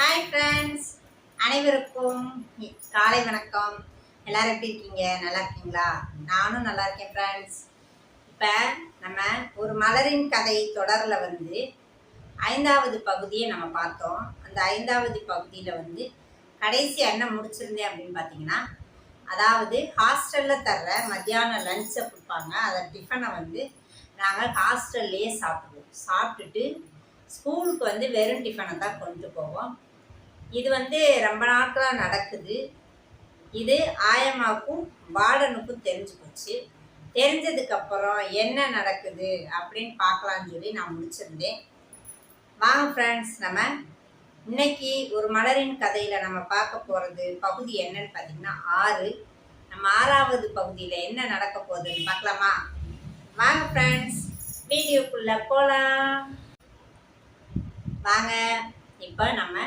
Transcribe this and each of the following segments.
Hi friends அனைவருக்கும் காலை வணக்கம். எல்லாரும் எப்படி இருக்கீங்க? நல்லா இருக்கீங்களா? நானும் நல்லா இருக்கேன் ஃப்ரெண்ட்ஸ் இப்போ நம்ம ஒரு மலரின் கதை தொடரில் வந்து ஐந்தாவது பகுதியை நம்ம பார்த்தோம். அந்த ஐந்தாவது பகுதியில் வந்து கடைசி என்ன முடிச்சிருந்தேன் அப்படின்னு பார்த்தீங்கன்னா அதாவது ஹாஸ்டலில் தர்ற மத்தியானம் லஞ்சை கொடுப்பாங்க. அதை டிஃபனை வந்து நாங்கள் ஹாஸ்டல்லையே சாப்பிடுவோம். சாப்பிட்டுட்டு ஸ்கூலுக்கு வந்து வெறும் டிஃபனை தான் கொண்டு போவோம். இது வந்து ரொம்ப நாட்களாக நடக்குது. இது ஆயம்மாவுக்கும் வார்டனுக்கும் தெரிஞ்சு போச்சு. தெரிஞ்சதுக்கப்புறம் என்ன நடக்குது அப்படின்னு பார்க்கலான்னு சொல்லி நான் முடிச்சிருந்தேன். வாங்க ஃப்ரெண்ட்ஸ் நம்ம இன்னைக்கு ஒரு மலரின் கதையில் நம்ம பார்க்க போகிறது பகுதி என்னன்னு பார்த்தீங்கன்னா ஆறு. நம்ம ஆறாவது பகுதியில் என்ன நடக்க போகுதுன்னு பார்க்கலாமா? வாங்க ஃப்ரெண்ட்ஸ் வீடியோக்குள்ளே போகலாம் வாங்க இப்போ நம்ம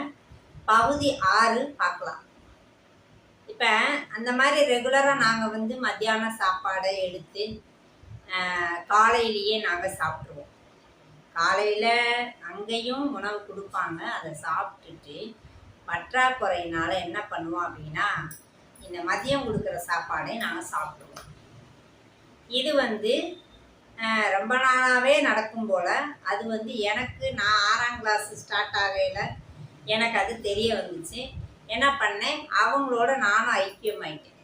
பகுதி ஆறு பார்க்கலாம். இப்போ அந்த மாதிரி ரெகுலராக நாங்கள் வந்து மத்தியான சாப்பாடை எடுத்து காலையிலேயே நாங்கள் சாப்பிட்ருவோம் காலையில் அங்கேயும் உணவு கொடுப்பாங்க. அதை சாப்பிட்டுட்டு பற்றாக்குறையினால் என்ன பண்ணுவோம் அப்படின்னா இந்த மதியம் கொடுக்குற சாப்பாடை நாங்கள் சாப்பிடுவோம். இது வந்து ரொம்ப நாளாகவே நடக்கும் போல். அது வந்து எனக்கு நான் ஆறாம் கிளாஸ் ஸ்டார்ட் ஆகையில் எனக்கு அது தெரிய வந்துச்சு. என்ன பண்ணேன்? அவங்களோட நானும் ஐக்கியமாயிட்டேன்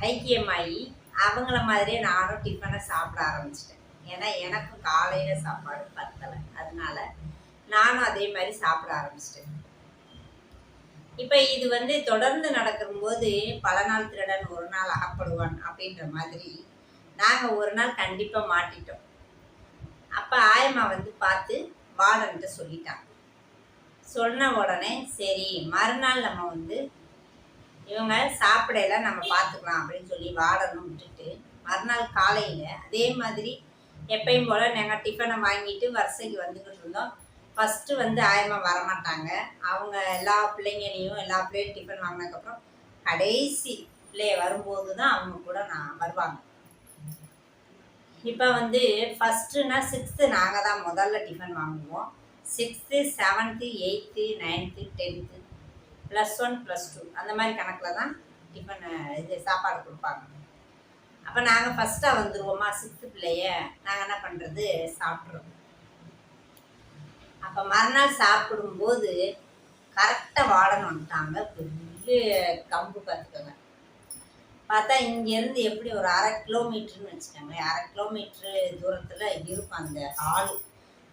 ஐக்கியமாகி அவங்கள மாதிரியே நானும் டிஃபனை சாப்பிட ஆரம்பிச்சிட்டேன். ஏன்னா எனக்கும் காலையில் சாப்பாடு பத்தலை. அதனால நானும் அதே மாதிரி சாப்பிட ஆரம்பிச்சிட்டேன். இப்போ இது வந்து தொடர்ந்து நடக்கும்போது பல நாள் திருடன் ஒரு நாள் அகப்படுவான் அப்படின்ற மாதிரி நாங்கள் ஒரு நாள் கண்டிப்பாக மாட்டிட்டோம். அப்போ ஆயம்மா வந்து பார்த்து வாடன்ட்டு சொல்லிட்டாங்க. சொன்ன உடனே சரி மறுநாள் நம்ம வந்து இவங்க சாப்பிடையில நம்ம பார்த்துக்கலாம் அப்படின்னு சொல்லி வாடணும் விட்டுட்டு மறுநாள் காலையில் அதே மாதிரி எப்பயும் போல் நாங்கள் டிஃபனை வாங்கிட்டு வரிசைக்கு வந்துக்கிட்டு இருந்தோம். ஃபஸ்ட்டு வந்து ஆயமா வரமாட்டாங்க. அவங்க எல்லா பிள்ளைங்களையும் எல்லா பிள்ளையும் டிஃபன் வாங்கினதுக்கப்புறம் கடைசி பிள்ளைய வரும்போது தான் அவங்க கூட நான் வருவாங்க. இப்போ வந்து ஃபஸ்ட்டுனா சிக்ஸ்த்து நாங்கள் தான் முதல்ல டிஃபன் வாங்குவோம். Sixth seventh eighth ninth tenth plus one plus two அந்த மாதிரி கணக்கில் தான் டிஃபன் இது சாப்பாடு கொடுப்பாங்க. அப்போ நாங்கள் ஃபஸ்ட்டாக வந்துடுவோமா சிக்ஸ்த்து பிள்ளைய? நாங்கள் என்ன பண்ணுறது சாப்பிட்றோம் அப்போ மறுநாள் சாப்பிடும்போது கரெக்டாக வாடன்னு வந்துட்டாங்க. பெரிய கம்பு பார்த்துக்கோங்க. பார்த்தா இங்கேருந்து எப்படி ஒரு அரை கிலோமீட்டர்னு வச்சுக்கோங்களேன். அரை கிலோமீட்ரு தூரத்தில் இருக்கும் அந்த ஹால்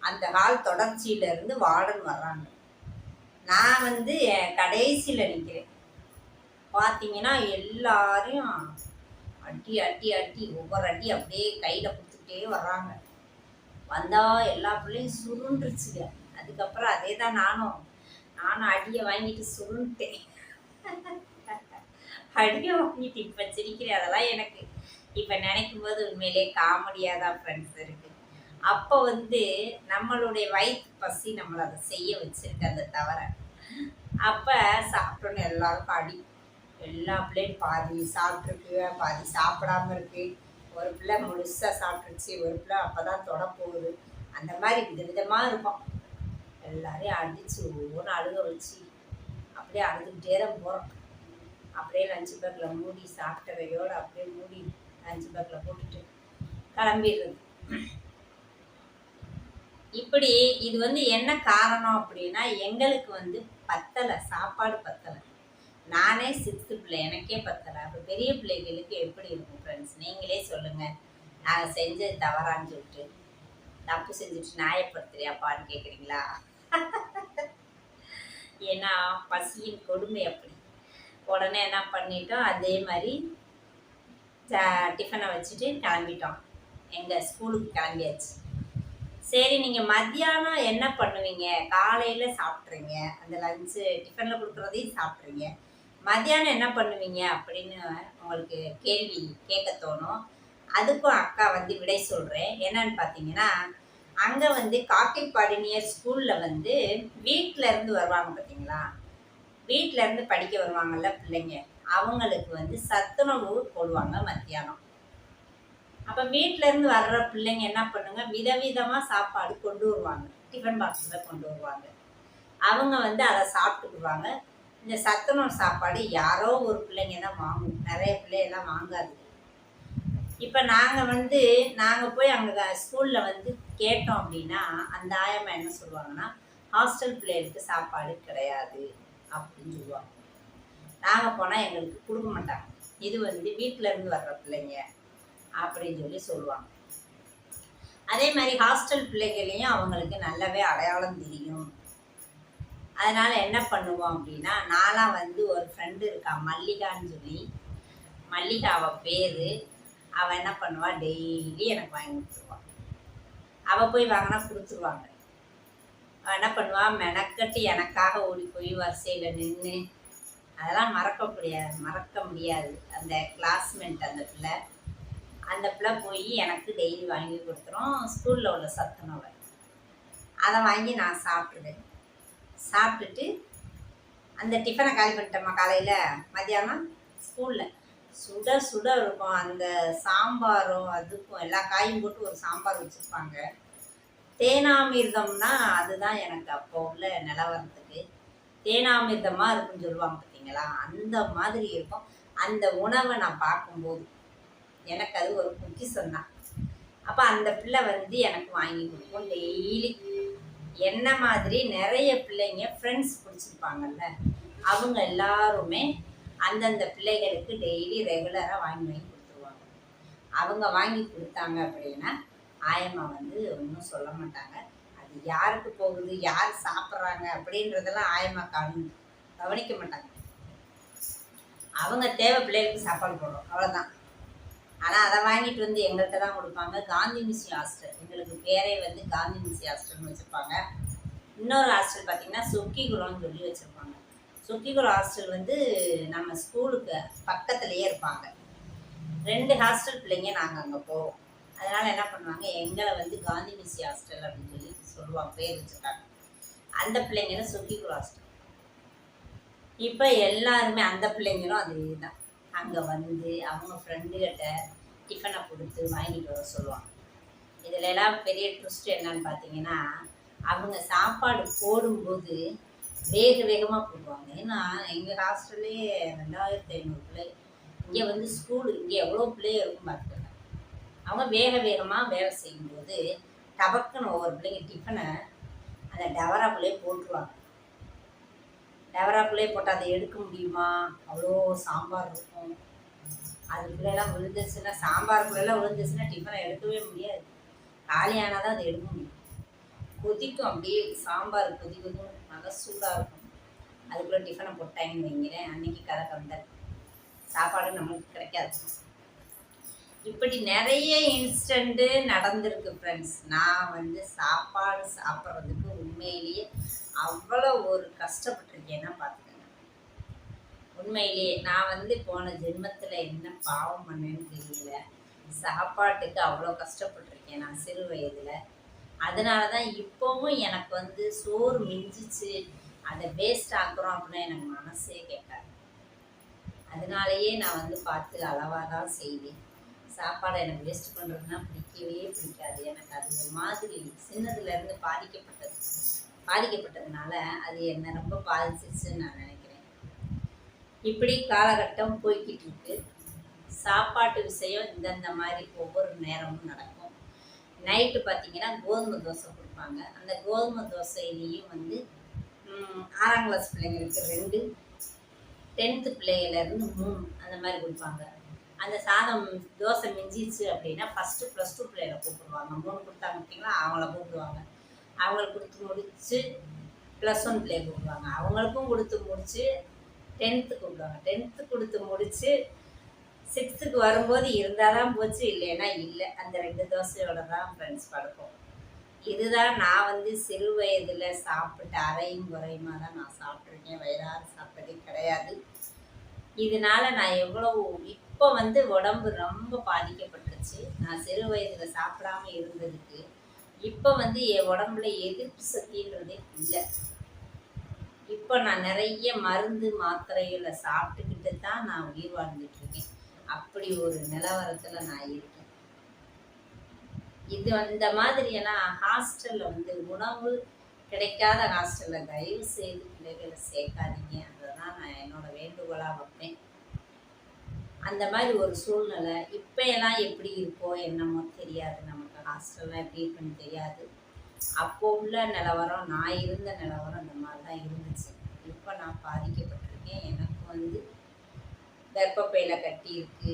அந்த கால் தொடர்ச்சியில இருந்து வார்டன் வர்றாங்க. நான் வந்து கடைசியில் நிற்கிறேன் பார்த்தீங்கன்னா எல்லாரையும் அடி அட்டி அட்டி ஒவ்வொரு அடி அப்படியே கையில் கொடுத்துட்டே வர்றாங்க. வந்தால் எல்லா பிள்ளையும் சுருண்டுருச்சுங்க. அதுக்கப்புறம் அதே தான் நானும். நானும் அடியை வாங்கிட்டு சுருண்டுட்டேன். அடியை வாங்கிட்டு இப்போ சிரிக்கிறேன். அதெல்லாம் எனக்கு. இப்போ நினைக்கும் போது உண்மையிலே காமெடியாக தான் ஃப்ரெண்ட்ஸ் இருக்குது அப்போ வந்து நம்மளுடைய வயிற்று பசி நம்மளை அதை செய்ய வச்சிருக்கு அந்த தவிர அப்போ சாப்பிட்டோன்னு எல்லாருக்கும் அடி எல்லா பிள்ளையும் பாதி சாப்பிட்ருக்கு பாதி சாப்பிடாம இருக்கு. ஒரு பிள்ளை முழுசாக சாப்பிட்டுருச்சு ஒரு பிள்ளை அப்போ தான் தொட போகுது அந்த மாதிரி விதவிதமாக இருக்கும் எல்லாரையும் அடித்து ஒவ்வொன்று அழுக வச்சு அப்படியே அழுதுகிட்டே தான் போகிறோம் அப்படியே லஞ்சு பேக்கில் மூடி சாப்பிட்டவையோடு அப்படியே மூடி லஞ்சு பேக்கில் போட்டுட்டு கிளம்பிடுறது. இப்படி இது வந்து என்ன காரணம் அப்படின்னா எங்களுக்கு வந்து பத்தலை சாப்பாடு பத்தலை. நானே சிக்ஸ்த்து பிள்ளை எனக்கே பத்தலை. அப்போ பெரிய பிள்ளைகளுக்கு எப்படி இருக்கும் ஃப்ரெண்ட்ஸ் நீங்களே சொல்லுங்கள் நாங்கள் செஞ்சது தவறான்னு சொல்லிட்டு. தப்பு செஞ்சுட்டு நியாயப்படுத்துறியாப்பான்னு கேட்குறீங்களா ஏன்னா பசியின் கொடுமை அப்படி. உடனே என்ன பண்ணிட்டோம் அதே மாதிரி டிஃபனை வச்சுட்டு கிளம்பிட்டோம். எங்கள் ஸ்கூலுக்கு கிளம்பியாச்சு. சரி நீங்கள் மத்தியானம் என்ன பண்ணுவீங்க? காலையில் சாப்பிட்றீங்க. அந்த லஞ்சு டிஃபனில் கொடுக்குறதையும் சாப்பிட்றீங்க. மத்தியானம் என்ன பண்ணுவீங்க அப்படின்னு உங்களுக்கு கேள்வி கேட்க தோணும். அதுக்கும் அக்கா வந்து விடை சொல்கிறேன் என்னன்னு பார்த்தீங்கன்னா அங்கே வந்து காக்கிப்பாடி நியர் ஸ்கூலில் வந்து வீட்டில் இருந்து வருவாங்க பார்த்தீங்களா? வீட்டில் இருந்து படிக்க வருவாங்கல்ல பிள்ளைங்க. அவங்களுக்கு வந்து சத்துணவு போடுவாங்க மத்தியானம். அப்போ வீட்டிலேருந்து வர்ற பிள்ளைங்க என்ன பண்ணுங்க? விதவிதமாக சாப்பாடு கொண்டு வருவாங்க. டிஃபன் பாக்ஸில் கொண்டு வருவாங்க. அவங்க வந்து அதை சாப்பிட்டுக்குவாங்க. இந்த சத்துணவு சாப்பாடு யாரோ ஒரு பிள்ளைங்க தான் வாங்கும். நிறைய பிள்ளையெல்லாம் வாங்காது. இப்போ நாங்கள் வந்து நாங்கள் போய் அங்கே ஸ்கூலில் வந்து கேட்டோம் அப்படின்னா அந்த ஆயம்மா என்ன சொல்லுவாங்கன்னா ஹாஸ்டல் பிள்ளைகளுக்கு சாப்பாடு கிடையாது அப்படின்னு சொல்லுவாங்க. நாங்கள் போனால் எங்களுக்கு கொடுக்க மாட்டாங்க. இது வந்து வீட்டில் இருந்து வர்ற பிள்ளைங்க. அப்படின்னு சொல்லி சொல்லுவாங்க. அதே மாதிரி ஹாஸ்டல் பிள்ளைகளையும் அவங்களுக்கு நல்லாவே அடையாளம் தெரியும். அதனால் என்ன பண்ணுவோம் அப்படின்னா நான்லாம் வந்து ஒரு ஃப்ரெண்டு இருக்கா மல்லிகான்னு சொல்லி மல்லிகா அவள் பேர் அவள் என்ன பண்ணுவாள் டெய்லி எனக்கு வாங்கி கொடுத்துருவான் அவள் போய் வாங்கினா கொடுத்துருவாங்க. அவள் என்ன பண்ணுவாள் மெனக்கட்டு எனக்காக ஓடி போய் வரிசையில் நின்று அதெல்லாம் மறக்க முடியாது மறக்க முடியாது. அந்த கிளாஸ்மேட் அந்த பிள்ளை. அந்த பிள்ளை போய் எனக்கு டெய்லி வாங்கி கொடுத்துரும். ஸ்கூலில் உள்ள சத்துணவை அதை வாங்கி நான் சாப்பிடுவேன். சாப்பிட்டுட்டு அந்த டிஃபனை காலி பண்ணிட்டோமா காலையில்? மத்தியானம் ஸ்கூலில் சுட சுட இருக்கும். அந்த சாம்பாரும் அதுக்கும் எல்லா காயும் போட்டு ஒரு சாம்பார் வச்சுருப்பாங்க. தேனாமிர்தம்னா அதுதான் எனக்கு அப்போ உள்ள நிலவரத்துக்கு. தேனாமிர்தமாக இருக்குன்னு சொல்லுவாங்க பார்த்தீங்களா அந்த மாதிரி இருக்கும். அந்த உணவை நான் பார்க்கும்போது எனக்கு அது ஒரு பொக்கிஷம் தான் அப்போ அந்த பிள்ளை வந்து எனக்கு வாங்கி கொடுக்கும் டெய்லி என்ன மாதிரி நிறைய பிள்ளைங்க ஃப்ரெண்ட்ஸ் பிடிச்சிருப்பாங்கல்ல அவங்க எல்லாருமே அந்தந்த பிள்ளைகளுக்கு டெய்லி ரெகுலராக வாங்கி வாங்கி கொடுத்துருவாங்க. அவங்க வாங்கி கொடுத்தாங்க அப்படின்னா ஆயம்மா வந்து ஒன்றும் சொல்ல மாட்டாங்க. அது யாருக்கு போகுது யார் சாப்பிட்றாங்க அப்படின்றதெல்லாம் ஆயம்மா கவனி கவனிக்க மாட்டாங்க. அவங்க தேவை பிள்ளைகளுக்கு சாப்பாடு போடுறோம். அவ்வளோதான் ஆனால் அதை வாங்கிட்டு வந்து எங்கள்கிட்ட தான் கொடுப்பாங்க. காந்தி மிஸ்ஸி ஹாஸ்டல் எங்களுக்கு பேரே வந்து காந்தி மிஸ்ஸி ஹாஸ்டல்னு வச்சுருப்பாங்க. இன்னொரு ஹாஸ்டல் பார்த்திங்கன்னா சுக்கிகுளம்னு சொல்லி வச்சுருப்பாங்க. சுக்கிகுளம் ஹாஸ்டல் வந்து நம்ம ஸ்கூலுக்கு பக்கத்துலேயே இருப்பாங்க. ரெண்டு ஹாஸ்டல் பிள்ளைங்க நாங்கள் அங்கே போவோம். அதனால் என்ன பண்ணுவாங்க? எங்களை வந்து காந்தி மிஸ்ஸி ஹாஸ்டல் அப்படின்னு சொல்லி சொல்லுவாங்க. பேர் வச்சுருக்காங்க. அந்த பிள்ளைங்களும் சுக்கிகுளம் ஹாஸ்டல் இப்போ எல்லாருமே அந்த பிள்ளைங்களும் அதே தான் அங்கே வந்து அவங்க ஃப்ரெண்டுகிட்ட டிஃபனை கொடுத்து வாங்கிட்டு வர சொல்லுவாங்க. இதில் எல்லாம் பெரிய ட்விஸ்ட் என்னன்னு பார்த்தீங்கன்னா அவங்க சாப்பாடு போடும்போது வேக வேகமாக போடுவாங்க. ஏன்னா எங்கள் ஹாஸ்டல்லே ரெண்டாயிரத்தி ஐநூறு பிள்ளை. இங்கே வந்து ஸ்கூல் இங்கே எவ்வளோ பிள்ளைங்க இருக்கும் பார்த்துக்கோங்க அவங்க வேக வேகமாக வேலை செய்யும்போது டபக்குன்னு ஒவ்வொரு பிள்ளைங்க டிஃபனை அந்த டவராக்குள்ளேயே போட்டுருவாங்க. டவராக்குள்ளே போட்டு அதை எடுக்க முடியுமா? அவ்வளோ சாம்பார் இருக்கும். அதுக்குள்ளெல்லாம் விழுந்துச்சுன்னா சாம்பாருக்குள்ளெல்லாம் விழுந்துச்சுன்னா டிஃபனை எடுக்கவே முடியாது. காலியானால் தான் அதை எடுக்க முடியும். கொதிக்கும் அப்படியே சாம்பார் கொதி கொதிக்கும் நல்லா சூடாக இருக்கும் அதுக்குள்ளே டிஃபனை போட்டாங்கன்னு வைங்கிறேன் அன்றைக்கி கதை கந்தல் சாப்பாடு நம்மளுக்கு கிடைக்காது. இப்படி நிறைய இன்ஸ்டண்ட்டு நடந்திருக்கு ஃப்ரெண்ட்ஸ் நான் வந்து சாப்பாடு சாப்பிட்றதுக்கு உண்மையிலேயே அவ்வளோ ஒரு கஷ்டப்பட்டிருக்கேன்னா பார்த்துக்கோங்க. உண்மையிலேயே நான் வந்து போன ஜென்மத்தில் என்ன பாவம் பண்ணேன்னு தெரியல. சாப்பாட்டுக்கு அவ்வளோ கஷ்டப்பட்டிருக்கேன் நான் சிறு வயதில். அதனால தான் இப்போவும் எனக்கு வந்து சோறு மிஞ்சிச்சு. அதை வேஸ்ட் ஆக்குறோம் அப்படின்னா எனக்கு மனசே கேட்காது. அதனாலேயே நான் வந்து பார்த்து அளவாக தான் செய்வேன். சாப்பாடை எனக்கு வேஸ்ட் பண்ணுறதுனா பிடிக்கவே பிடிக்காது. எனக்கு அது ஒரு மாதிரி சின்னதுலேருந்து பாதிக்கப்பட்டது. பாதிக்கப்பட்டதுனால அது என்னை ரொம்ப பாதிச்சிருச்சுன்னு நான் நினைக்கிறேன். இப்படி காலகட்டம் போய்கிட்டு இருக்கு. சாப்பாட்டு விஷயம் இந்தந்த மாதிரி ஒவ்வொரு நேரமும் நடக்கும். நைட்டு பார்த்தீங்கன்னா கோதுமை தோசை கொடுப்பாங்க. அந்த கோதுமை தோசையிலையும் வந்து ஆறாம் கிளாஸ் பிள்ளைங்களுக்கு ரெண்டு டென்த்து பிள்ளையிலேருந்து மூணு அந்த மாதிரி கொடுப்பாங்க. அந்த சாதம் தோசை மிஞ்சிச்சு அப்படின்னா ஃபஸ்ட்டு ப்ளஸ் டூ பிள்ளைகளை கூப்பிடுவாங்க. மூணு கொடுத்தாங்க பார்த்தீங்களா? அவங்கள கூப்பிடுவாங்க. அவங்களுக்கு கொடுத்து முடித்து ப்ளஸ் ஒன் பிள்ளைய கூப்பிடுவாங்க. அவங்களுக்கும் கொடுத்து முடித்து டென்த்து கூப்பிடுவாங்க. டென்த்து கொடுத்து முடித்து சிக்ஸ்த்துக்கு வரும்போது இருந்தால் தான் போச்சு இல்லைன்னா இல்லை. அந்த ரெண்டு தோசையோட தான் ஃப்ரெண்ட்ஸ் படுப்போம். இதுதான் நான் வந்து சிறு வயதில் சாப்பிட்ட அரையும் குறையுமா தான் நான் சாப்பிட்ருக்கேன் வயிறாறு சாப்பிட்டதே கிடையாது. இதனால நான் எவ்வளோ இப்போ வந்து உடம்பு ரொம்ப பாதிக்கப்பட்டுருச்சு. நான் சிறு வயதில் சாப்பிடாம இருந்ததுக்கு இப்போ வந்து என் உடம்புல எதிர்ப்பு சக்தின்றதே இல்லை. இப்போ நான் நிறைய மருந்து மாத்திரைகளை சாப்பிட்டுக்கிட்டு தான் நான் உயிர் வாழ்ந்துட்டு இருக்கேன் அப்படி ஒரு நிலவரத்தில் நான் இருக்கேன். இது அந்த மாதிரியெல்லாம் ஹாஸ்டலில் வந்து உணவு கிடைக்காத ஹாஸ்டலில் தயவு செய்து பிள்ளைகளை சேர்க்காதீங்க. அதுதான் நான் என்னோட வேண்டுகோளாக வைப்பேன். அந்த மாதிரி ஒரு சூழ்நிலை இப்போ எல்லாம் எப்படி இருக்கோ என்னமோ தெரியாது நமக்கு. ஹாஸ்டல்லாம் எப்படி இருக்குன்னு தெரியாது. அப்போ உள்ள நிலவரம் நான் இருந்த நிலவரம் இந்த மாதிரி தான் இருந்துச்சு. இப்போ நான் பாதிக்கப்பட்டிருக்கேன். எனக்கு வந்து கர்ப்பப்பையில் கட்டி இருக்கு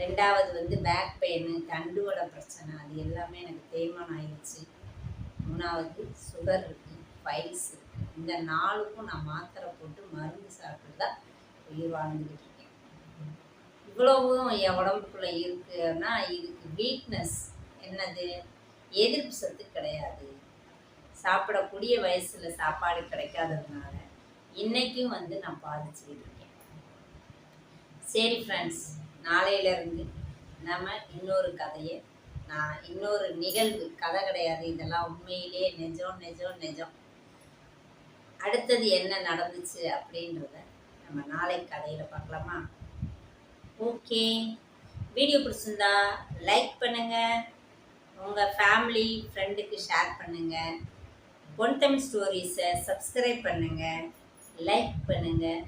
ரெண்டாவது வந்து பேக் பெயின் தண்டுவடை பிரச்சனை அது எல்லாமே எனக்கு தேய்மானம் ஆயிடுச்சு. மூணாவது சுகர் இருக்குது ஃபைல்ஸ் இருக்குது இந்த நாளுக்கும் நான் மாத்திரை போட்டு மருந்து சாப்பிட்டு தான் உயிர் வாழ்ந்துக்கிட்டு இருக்கேன். இவ்வளவும் என் உடம்புக்குள்ளே இருக்குன்னா இதுக்கு வீக்னஸ் என்னது? எதிர்ப்பு சத்து கிடையாது. சாப்பிடக்கூடிய வயசில் சாப்பாடு கிடைக்காததுனால இன்றைக்கும் வந்து நான் பாதிச்சுக்கிட்டு இருக்கேன். சரி ஃப்ரெண்ட்ஸ் நாளையிலேருந்து நம்ம இன்னொரு கதையை நான் இன்னொரு நிகழ்வு கதை கிடையாது. இதெல்லாம் உண்மையிலேயே நெஜம் நெஜம் நெஜம். அடுத்தது என்ன நடந்துச்சு அப்படின்றத நம்ம நாளை கதையில் பார்க்கலாமா? ஓகே. வீடியோ பிடிச்சிருந்தா லைக் பண்ணுங்கள் உங்கள் ஃபேமிலி ஃப்ரெண்டுக்கு ஷேர் பண்ணுங்கள் பொன் தமிழ் ஸ்டோரிஸை சப்ஸ்கிரைப் பண்ணுங்கள் லைக் பண்ணுங்கள்